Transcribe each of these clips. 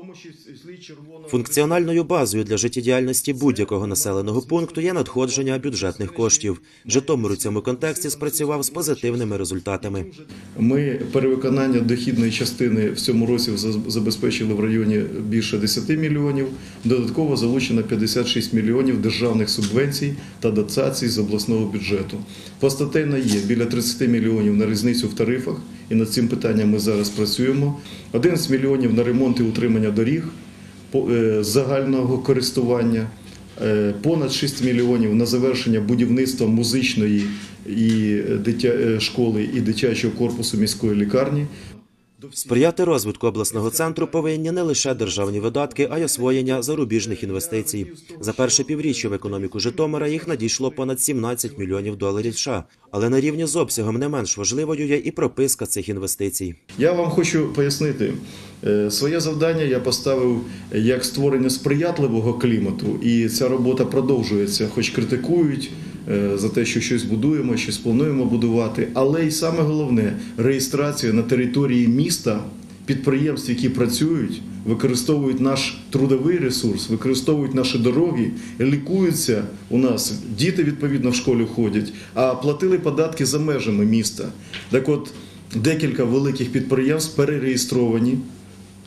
тому числі червоного Функціональною базою для життєдіяльності будь-якого населеного пункту є надходження бюджетних коштів. Житомир у цьому контексті спрацював з позитивними результатами. Ми перевиконання дохідної частини в цьому році забезпечили в районі більше 10 мільйонів. Додатково залучено 56 мільйонів державних субвенцій та дотацій з обласного бюджету. Постатейно є біля 30 мільйонів на різницю в тарифах, і над цим питанням ми зараз працюємо. 11 мільйонів на ремонт і утримання доріг по- е, загального користування. Е, Понад 6 мільйонів на завершення будівництва музичної і е, школи і дитячого корпусу міської лікарні. Сприяти розвитку обласного центру повинні не лише державні видатки, а й освоєння зарубіжних інвестицій. За перше півріччя в економіку Житомира їх надійшло понад 17 мільйонів доларів США. Але на рівні з обсягом не менш важливою є і прописка цих інвестицій. Я вам хочу пояснити, е, своє завдання я поставив як створення сприятливого клімату, і ця робота продовжується, хоч критикують за те, що щось будуємо, щось плануємо будувати. Але і саме головне реєстрація на території міста підприємств, які працюють, використовують наш трудовий ресурс, використовують наші дороги, лікуються у нас. Діти відповідно в школі ходять, а платили податки за межами міста. Так от декілька великих підприємств перереєстровані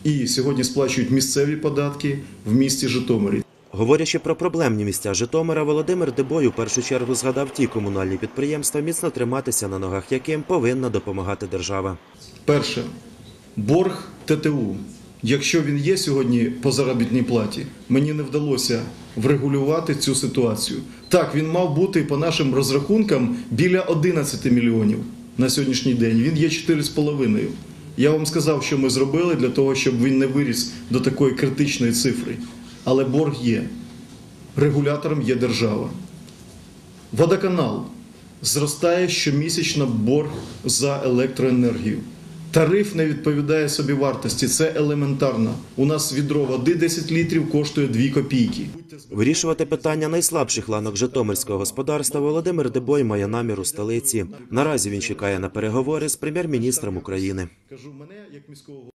і сьогодні сплачують місцеві податки в місті Житомирі. Говорячи про проблемні місця Житомира, Володимир Дебой у першу чергу згадав ті комунальні підприємства, міцно триматися на ногах яким повинна допомагати держава. Перше, борг ТТУ. Якщо він є сьогодні по заробітній платі, мені не вдалося врегулювати цю ситуацію. Так, він мав бути по нашим розрахункам біля 11 мільйонів на сьогоднішній день. Він є 4,5. Я вам сказав, що ми зробили для того, щоб він не виріс до такої критичної цифри. Але борг є. Регулятором є держава. Водоканал зростає щомісячно борг за електроенергію. Тариф не відповідає собі вартості. Це елементарно. У нас відро води 10 літрів коштує 2 копійки. Вирішувати питання найслабших ланок житомирського господарства Володимир Дебой має намір у столиці. Наразі він чекає на переговори з прем'єр-міністром України.